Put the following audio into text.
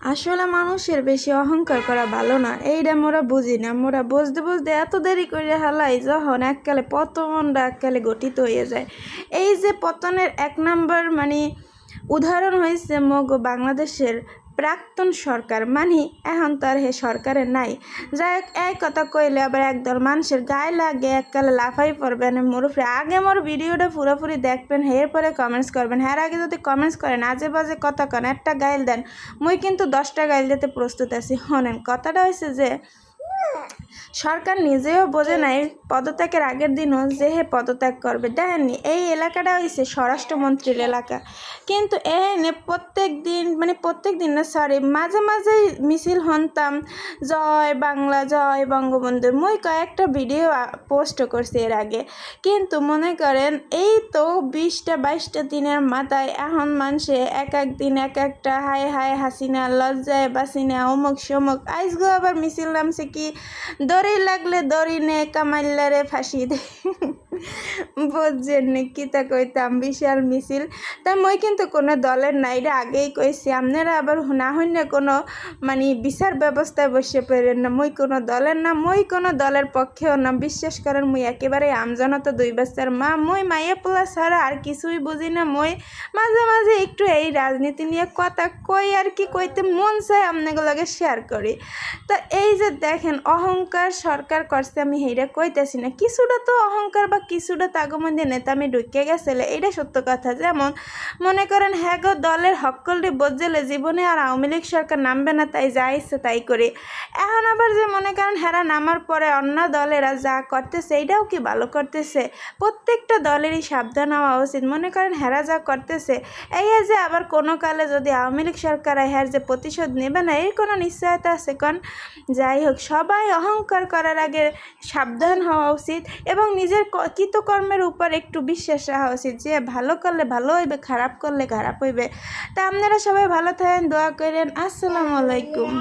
আসলে মানুষের বেশি অহংকার করা ভালো না। এইটা মোরা বুঝি না। মোরা বুঝতে বুঝতে এত দেরি করে হালাই, যখন এককালে পতনটা এককালে গঠিত হয়ে যায়। এই যে পতনের এক নাম্বার মানে উদাহরণ হয়েছে মগ বাংলাদেশের প্রাক্তন সরকার মানে এখন তো আর হে সরকারে নাই। যাই হোক, এই কথা কইলে আবার একদল মানুষের গায়ে লাগে, এককালে লাফাই পড়বেন মোরফে। আগে মোর ভিডিওটা পুরোপুরি দেখবেন, এরপরে কমেন্টস করবেন। হের আগে যদি কমেন্টস করেন, আজে বাজে কথা কেন, একটা গাইল দেন, মুই কিন্তু দশটা গাইল দিতে প্রস্তুত আছি। হনেন, কথাটা হয়েছে যে সরকার নিজেও বোঝে নাই পদত্যাগের আগের দিনও যে হে পদত্যাগ করবে। দেখেননি, এই এলাকাটা হয়েছে স্বরাষ্ট্রমন্ত্রীর এলাকা। কিন্তু এহেনে প্রত্যেক দিন মানে প্রত্যেক দিন না সরি মাঝে মাঝে মিছিল হনতাম, জয় বাংলা, জয় বঙ্গবন্ধু। মুই কয়েকটা ভিডিও পোস্ট করছি এর আগে। কিন্তু মনে করেন, এই তো বিশটা, বাইশটা দিনের মাথায় এখন মানুষে এক এক দিন এক একটা হায় হায় হাসিনা, লজ্জায় বাসিনা অমুক সমুক আইসগো আবার মিছিল নামছে কি? দড়ি লাগলে দড়ি নে কামাইল্লারে ফাঁসি দে। বুঝছেন নি কি তা কইতাম, বিশাল মিছিল। তা মই কিন্তু কোনো দলের নাই আগেই কইছি, আপনারা আবার না হইন না কোনো মানে বিচার ব্যবস্থায় বসে পারেন না। মই কোনো দলের না, মই কোনো দলের পক্ষেও না। বিশ্বাস করেন, মুই একেবারে আমজনতা দুই বাচ্চার মা। মই মাইয়া পোলা ছাড়া আর কিছুই বুঝি না। মই মাঝে মাঝে একটু এই রাজনীতি নিয়ে কথা কই আর কি কইতে মন চায় আপনাগুলোকে শেয়ার করি। তো এই যে দেখেন, অহংকার সরকার করছে আমি হেইটা কইতেছি না। কিছুটা তো অহংকার বা কিছুটা তাগমন্দি নেতা আমি ঢুকিয়ে গেছিলে এটা সত্য কথা। যেমন, মনে করেন হ্যাঁ গো দলের হক্কলটি বদলে জীবনে আর আওয়ামী লীগ সরকার নামবে না, তাই যা ইচ্ছে তাই করে এখন আবার যে মনে করেন হেরা নামার পরে অন্য দলেরা যা করতেছে এইটাও কি ভালো করতেছে প্রত্যেকটা দলেরই সাবধান হওয়া উচিত। মনে করেন হেরা যা করতেছে এই যে আবার কোনো কালে যদি আওয়ামী লীগ সরকার হ্যার যে প্রতিশোধ নেবে না এর কোনো নিশ্চয়তা আছে কারণ যাই হোক সবাই অহংকার করার আগে সাবধান হওয়া উচিত। এবং নিজের ক- কৃতকর্মের উপর একটু বিশ্বাস রাখা উচিত যে ভালো করলে ভালো হইবে, খারাপ করলে খারাপ হইবে। তা আপনারা সবাই ভালো থাকেন, দোয়া করেন। আসসালামু আলাইকুম।